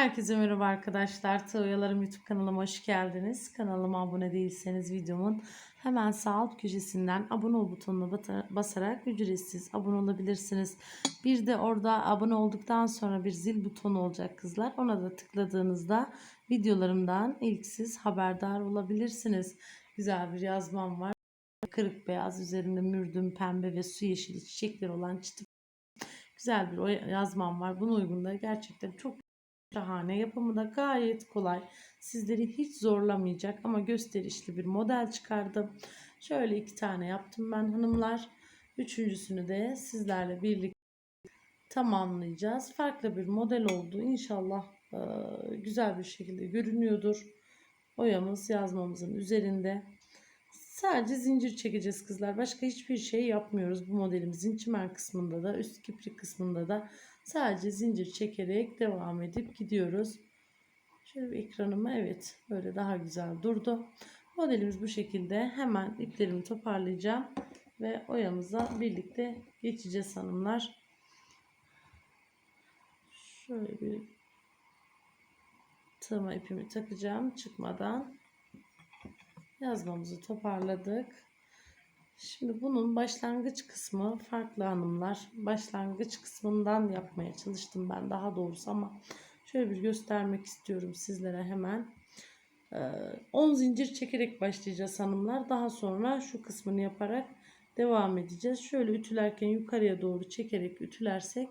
Herkese merhaba arkadaşlar. Tığyalarım YouTube kanalıma hoş geldiniz. Kanalıma abone değilseniz videomun hemen sağ alt köşesinden abone ol butonuna basarak ücretsiz abone olabilirsiniz. Bir de orada abone olduktan sonra bir zil butonu olacak kızlar. Ona da tıkladığınızda videolarımdan ilk siz haberdar olabilirsiniz. Güzel bir yazmam var. Kırık beyaz üzerinde mürdüm pembe ve su yeşili çiçekleri olan çıtı güzel bir yazmam var. Buna uygun da gerçekten çok şahane. Yapımı da gayet kolay. Sizleri hiç zorlamayacak ama gösterişli bir model çıkardım. Şöyle iki tane yaptım ben hanımlar. Üçüncüsünü de sizlerle birlikte tamamlayacağız. Farklı bir model oldu. İnşallah eee, güzel bir şekilde görünüyordur. Oyamız yazmamızın üzerinde. Sadece zincir çekeceğiz kızlar. Başka hiçbir şey yapmıyoruz bu modelimizin çimen kısmında da üst kiprik kısmında da sadece zincir çekerek devam edip gidiyoruz. Şöyle ekranıma evet böyle daha güzel durdu. Modelimiz bu şekilde. Hemen iplerimi toparlayacağım ve oyamıza birlikte geçeceğiz hanımlar. Şöyle bir tığıma ipimi takacağım çıkmadan yazmamızı toparladık. Şimdi bunun başlangıç kısmı farklı hanımlar. Başlangıç kısmından yapmaya çalıştım ben daha doğrusu ama şöyle bir göstermek istiyorum sizlere hemen. Ee, 10 zincir çekerek başlayacağız hanımlar. Daha sonra şu kısmını yaparak devam edeceğiz. Şöyle ütülerken yukarıya doğru çekerek ütülersek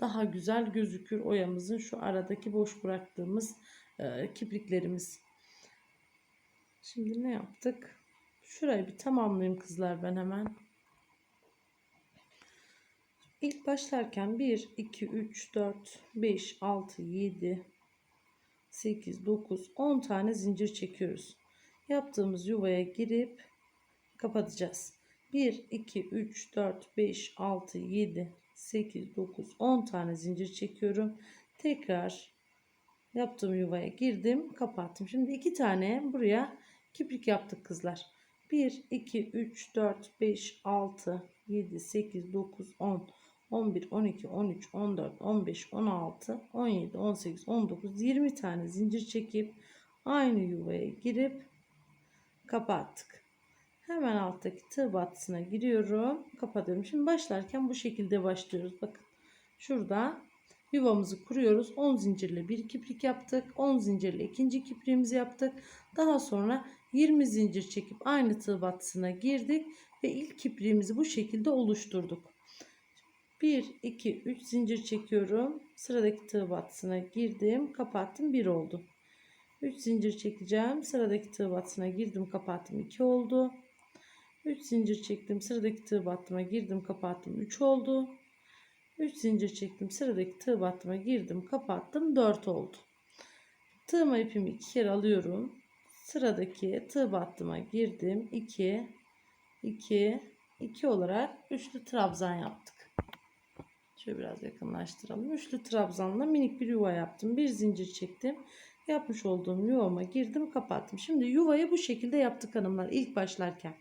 daha güzel gözükür oyamızın şu aradaki boş bıraktığımız e, kipriklerimiz. Şimdi ne yaptık? Şurayı bir tamamlayayım kızlar ben hemen. İlk başlarken 1, 2, 3, 4, 5, 6, 7, 8, 9, 10 tane zincir çekiyoruz. Yaptığımız yuvaya girip kapatacağız. 1, 2, 3, 4, 5, 6, 7, 8, 9, 10 tane zincir çekiyorum. Tekrar yaptığım yuvaya girdim, kapattım. Şimdi iki tane buraya kiprik yaptık kızlar. 1, 2, 3, 4, 5, 6, 7, 8, 9, 10, 11, 12, 13, 14, 15, 16, 17, 18, 19, 20 tane zincir çekip aynı yuvaya girip kapattık. Hemen alttaki tığ battısına giriyorum. Kapatıyorum. Şimdi başlarken bu şekilde başlıyoruz. Bakın şurada yuvamızı kuruyoruz. 10 zincirle bir kiprik yaptık. 10 zincirle ikinci kipriğimizi yaptık. Daha sonra 20 zincir çekip aynı tığ battısına girdik ve ilk kipriğimizi bu şekilde oluşturduk. 1 2 3 zincir çekiyorum. Sıradaki tığ battısına girdim, kapattım 1 oldu. 3 zincir çekeceğim. Sıradaki tığ battısına girdim, kapattım 2 oldu. 3 zincir çektim. Sıradaki tığ battıma girdim, kapattım 3 oldu. 3 zincir çektim. Sıradaki tığ battıma girdim, kapattım 4 oldu. Tığıma ipimi iki kere alıyorum. Sıradaki tığ battıma girdim. 2 2 2 olarak üçlü trabzan yaptık. Şöyle biraz yakınlaştıralım. Üçlü trabzanla minik bir yuva yaptım. Bir zincir çektim. Yapmış olduğum yuvama girdim, kapattım. Şimdi yuvayı bu şekilde yaptık hanımlar ilk başlarken.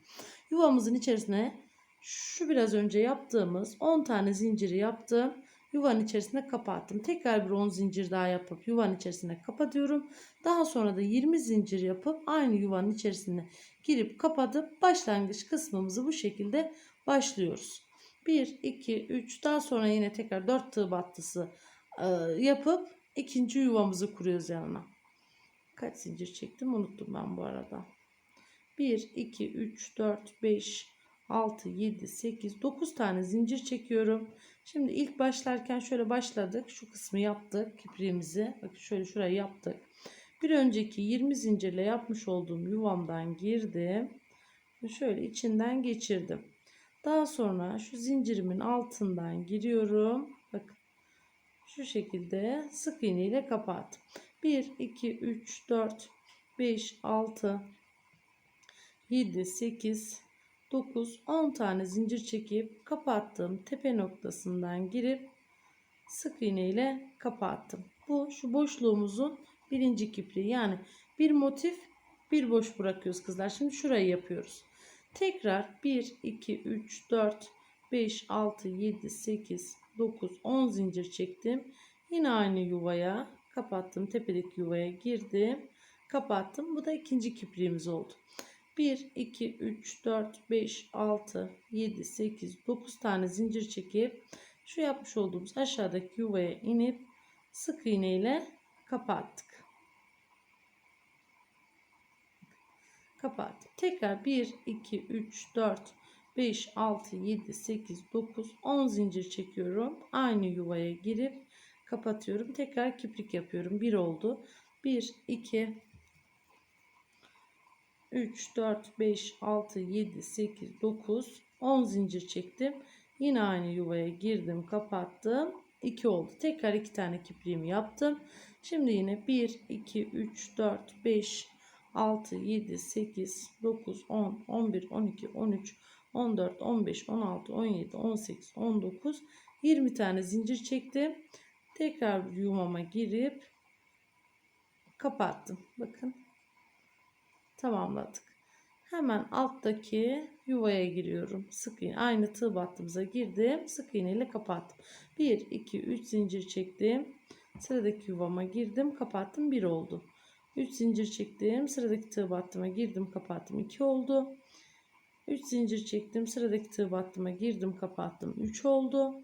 Yuvamızın içerisine şu biraz önce yaptığımız 10 tane zinciri yaptım. Yuvanın içerisine kapattım. Tekrar bir 10 zincir daha yapıp yuvanın içerisine kapatıyorum. Daha sonra da 20 zincir yapıp aynı yuvanın içerisine girip kapatıp başlangıç kısmımızı bu şekilde başlıyoruz. 1, 2, 3 daha sonra yine tekrar 4 tığ battısı e, yapıp ikinci yuvamızı kuruyoruz yanına. Kaç zincir çektim unuttum ben bu arada. 1, 2, 3, 4, 5, 6, 7, 8, 9 tane zincir çekiyorum. Şimdi ilk başlarken şöyle başladık. Şu kısmı yaptık. Kipriğimizi. Bakın şöyle şurayı yaptık. Bir önceki 20 zincirle yapmış olduğum yuvamdan girdim. Şöyle içinden geçirdim. Daha sonra şu zincirimin altından giriyorum. Bakın şu şekilde sık iğne ile kapattım. 1, 2, 3, 4, 5, 6, 7, 8, 9, 10 tane zincir çekip kapattım. Tepe noktasından girip sık iğne ile kapattım. Bu şu boşluğumuzun birinci kipriği. Yani bir motif bir boş bırakıyoruz kızlar. Şimdi şurayı yapıyoruz. Tekrar 1, 2, 3, 4, 5, 6, 7, 8, 9, 10 zincir çektim. Yine aynı yuvaya kapattım. Tepedeki yuvaya girdim. Kapattım. Bu da ikinci kipriğimiz oldu. 1, 2, 3, 4, 5, 6, 7, 8, 9 tane zincir çekip şu yapmış olduğumuz aşağıdaki yuvaya inip sık iğne ile kapattık. Kapattım. Tekrar 1, 2, 3, 4, 5, 6, 7, 8, 9, 10 zincir çekiyorum. Aynı yuvaya girip kapatıyorum. Tekrar kiprik yapıyorum. 1 oldu. 1, 2, 3, 4, 5, 6, 7, 8, 9, 10 zincir çektim. Yine aynı yuvaya girdim, kapattım. 2 oldu. Tekrar 2 tane kipriğimi yaptım. Şimdi yine 1, 2, 3, 4, 5, 6, 7, 8, 9, 10, 11, 12, 13, 14, 15, 16, 17, 18, 19, 20 tane zincir çektim. Tekrar yuvama girip kapattım. Bakın tamamladık. Hemen alttaki yuvaya giriyorum. Sık iğne aynı tığ battığımıza girdim. Sık iğne ile kapattım. 1 2 3 zincir çektim. Sıradaki yuvama girdim, kapattım. 1 oldu. 3 zincir çektim. Sıradaki tığ battıma girdim, kapattım. 2 oldu. 3 zincir çektim. Sıradaki tığ battıma girdim, kapattım. 3 oldu.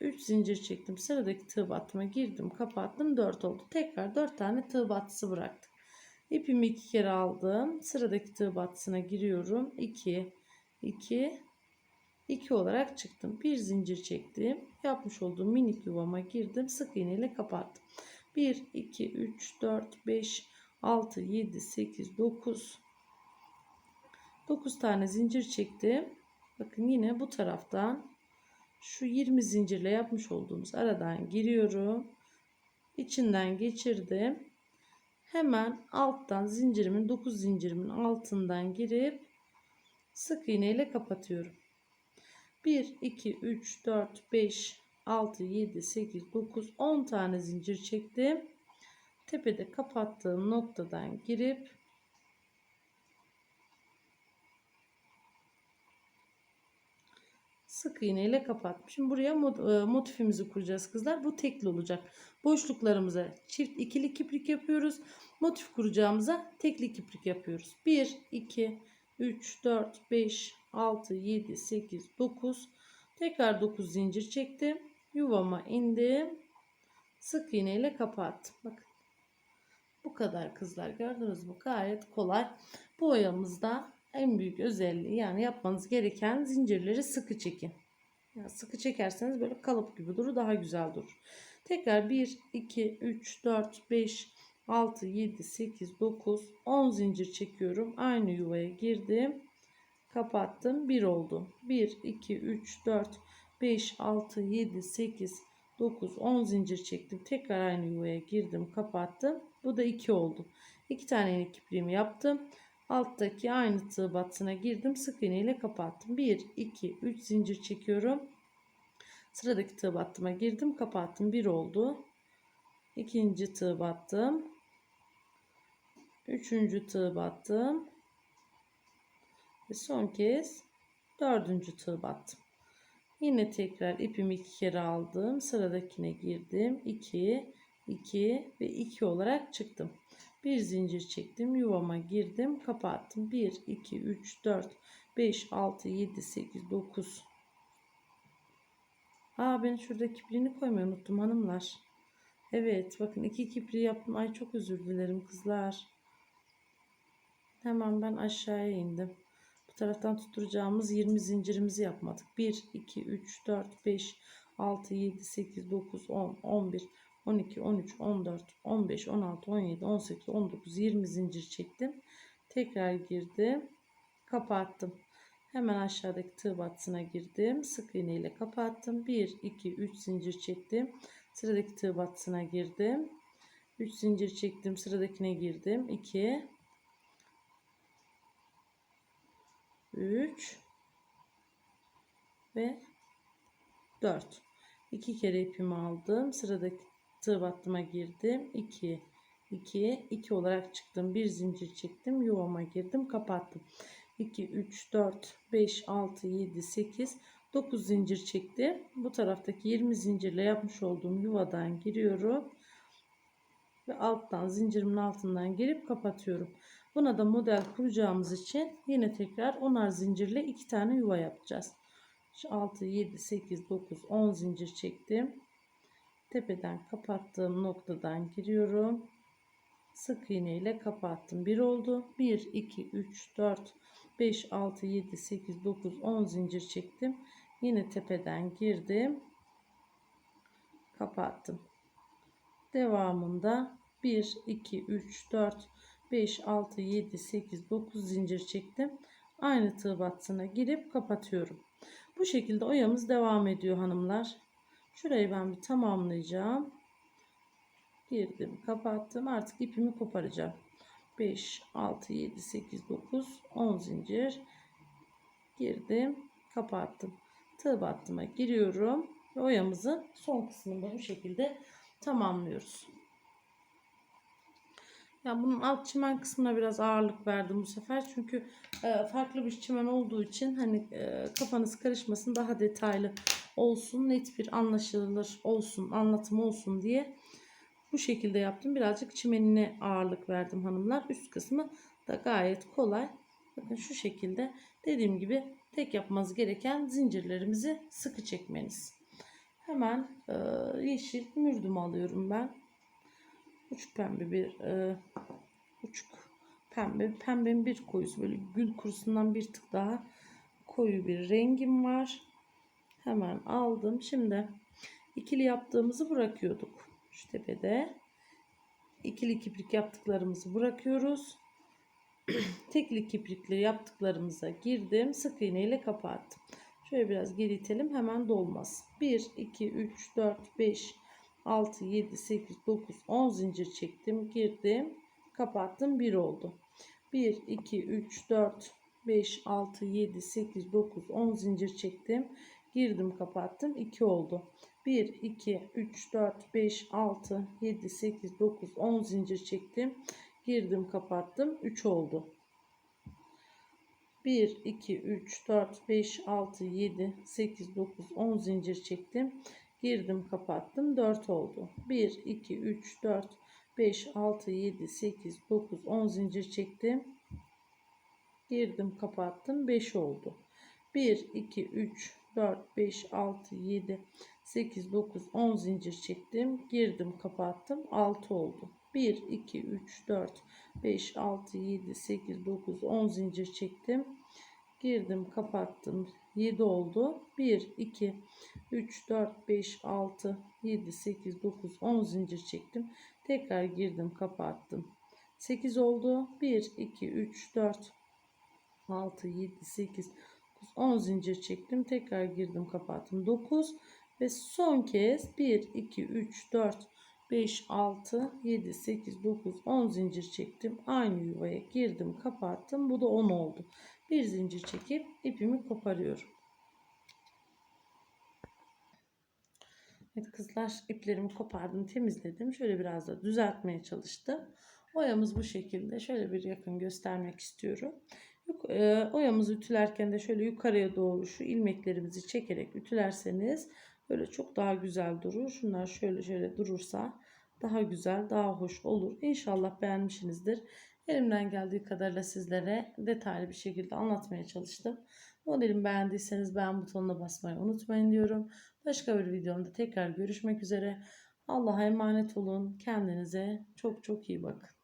3 zincir çektim. Sıradaki tığ battıma girdim, kapattım. 4 oldu. Tekrar 4 tane tığ battısı bıraktık. İpimi iki kere aldım. Sıradaki tığ battısına giriyorum. 2 2 2 olarak çıktım. Bir zincir çektim. Yapmış olduğum minik yuvama girdim. Sık iğne ile kapattım. 1 2 3 4 5 6 7 8 9 9 tane zincir çektim. Bakın yine bu taraftan şu 20 zincirle yapmış olduğumuz aradan giriyorum. İçinden geçirdim. Hemen alttan zincirimin 9 zincirimin altından girip sık iğne ile kapatıyorum. 1 2 3 4 5 6 7 8 9 10 tane zincir çektim. Tepede kapattığım noktadan girip sık iğne ile kapattım. Şimdi buraya e, motifimizi kuracağız kızlar. Bu tekli olacak. Boşluklarımıza çift ikili kiprik yapıyoruz. Motif kuracağımıza tekli kiprik yapıyoruz. 1, 2, 3, 4, 5, 6, 7, 8, 9. Tekrar 9 zincir çektim. Yuvama indim. Sık iğne ile kapattım. Bakın. Bu kadar kızlar gördünüz mü? Gayet kolay. Bu oyamızda en büyük özelliği yani yapmanız gereken zincirleri sıkı çekin. Yani sıkı çekerseniz böyle kalıp gibi durur daha güzel durur. Tekrar 1, 2, 3, 4, 5, 6, 7, 8, 9, 10 zincir çekiyorum. Aynı yuvaya girdim. Kapattım. 1 oldu. 1, 2, 3, 4, 5, 6, 7, 8, 9, 10 zincir çektim. Tekrar aynı yuvaya girdim. Kapattım. Bu da 2 oldu. 2 tane iğne kipriğimi yaptım. Alttaki aynı tığ battısına girdim. Sık iğne ile kapattım. 1, 2, 3 zincir çekiyorum. Sıradaki tığ battıma girdim. Kapattım. 1 oldu. İkinci tığ battım. Üçüncü tığ battım. Ve son kez dördüncü tığ battım. Yine tekrar ipimi iki kere aldım. Sıradakine girdim. 2, 2 ve 2 olarak çıktım. Bir zincir çektim. Yuvama girdim. Kapattım. 1, 2, 3, 4, 5, 6, 7, 8, 9. Aa ben şurada kipriğini koymayı unuttum hanımlar. Evet bakın iki kipriği yaptım. Ay çok özür dilerim kızlar. Hemen ben aşağıya indim. Bu taraftan tutturacağımız 20 zincirimizi yapmadık. 1, 2, 3, 4, 5, 6, 7, 8, 9, 10, 11, 12, 13, 14, 15, 16, 17, 18, 19, 20 zincir çektim. Tekrar girdim. Kapattım. Hemen aşağıdaki tığ battısına girdim. Sık iğne ile kapattım. 1, 2, 3 zincir çektim. Sıradaki tığ battısına girdim. 3 zincir çektim. Sıradakine girdim. 2, 3 ve 4. 2 kere ipimi aldım. Sıradaki tığ battıma girdim. 2 2 2 olarak çıktım. Bir zincir çektim. Yuvama girdim. Kapattım. 2 3 4 5 6 7 8 9 zincir çektim. Bu taraftaki 20 zincirle yapmış olduğum yuvadan giriyorum. ve alttan zincirimin altından gelip kapatıyorum. Buna da model kuracağımız için yine tekrar onar zincirle iki tane yuva yapacağız. 6, 7, 8, 9, 10 zincir çektim. Tepeden kapattığım noktadan giriyorum. Sık iğne ile kapattım. 1 oldu. 1, 2, 3, 4, 5, 6, 7, 8, 9, 10 zincir çektim. Yine tepeden girdim. Kapattım. Devamında 1, 2, 3, 4, 5, 6, 7, 8, 9 zincir çektim. Aynı tığ battısına girip kapatıyorum. Bu şekilde oyamız devam ediyor hanımlar. Şurayı ben bir tamamlayacağım. Girdim, kapattım. Artık ipimi koparacağım. 5, 6, 7, 8, 9, 10 zincir. Girdim, kapattım. Tığ battıma giriyorum. Ve oyamızın son kısmını bu şekilde tamamlıyoruz. Ya bunun alt çimen kısmına biraz ağırlık verdim bu sefer. Çünkü e, farklı bir çimen olduğu için hani e, kafanız karışmasın daha detaylı olsun, net bir anlaşılır olsun, anlatım olsun diye bu şekilde yaptım. Birazcık çimenine ağırlık verdim hanımlar. Üst kısmı da gayet kolay. Bakın şu şekilde dediğim gibi tek yapmanız gereken zincirlerimizi sıkı çekmeniz. Hemen e, yeşil mürdüm alıyorum ben. Uç pembe bir e, uç pembe. Pembenin bir koyusu böyle gül kurusundan bir tık daha koyu bir rengim var. Hemen aldım. Şimdi ikili yaptığımızı bırakıyorduk. Şu tepede ikili kiprik yaptıklarımızı bırakıyoruz. Tekli kiprikleri yaptıklarımıza girdim. Sık iğne ile kapattım. Şöyle biraz geri itelim hemen dolmaz. 1, 2, 3, 4, 5, 6, 7, 8, 9, 10 zincir çektim. Girdim. Kapattım. 1 oldu. 1, 2, 3, 4, 5, 6, 7, 8, 9, 10 zincir çektim. Girdim kapattım. 2 oldu. 1, 2, 3, 4, 5, 6, 7, 8, 9, 10 zincir çektim. Girdim kapattım. 3 oldu. 1, 2, 3, 4, 5, 6, 7, 8, 9, 10 zincir çektim. Girdim kapattım. 4 oldu. 1, 2, 3, 4, 5, 6, 7, 8, 9, 10 zincir çektim. Girdim kapattım. 5 oldu. 1, 2, 3, 4, 5, 6, 7, 8, 9, 10 zincir çektim. Girdim kapattım. 6 oldu. 1, 2, 3, 4, 5, 6, 7, 8, 9, 10 zincir çektim. Girdim kapattım. 7 oldu. 1, 2, 3, 4, 5, 6, 7, 8, 9, 10 zincir çektim. Tekrar girdim kapattım. 8 oldu. 1, 2, 3, 4, 6, 7, 8, 10 zincir çektim. Tekrar girdim kapattım. 9 ve son kez 1, 2, 3, 4, 5, 6, 7, 8, 9, 10 zincir çektim. Aynı yuvaya girdim kapattım. Bu da 10 oldu. Bir zincir çekip ipimi koparıyorum. Evet kızlar iplerimi kopardım temizledim. Şöyle biraz da düzeltmeye çalıştım. Oyamız bu şekilde. Şöyle bir yakın göstermek istiyorum. E, oyamızı ütülerken de şöyle yukarıya doğru şu ilmeklerimizi çekerek ütülerseniz böyle çok daha güzel durur. Şunlar şöyle şöyle durursa daha güzel, daha hoş olur. İnşallah beğenmişsinizdir. Elimden geldiği kadarıyla sizlere detaylı bir şekilde anlatmaya çalıştım. Modelimi beğendiyseniz beğen butonuna basmayı unutmayın diyorum. Başka bir videomda tekrar görüşmek üzere. Allah'a emanet olun. Kendinize çok çok iyi bakın.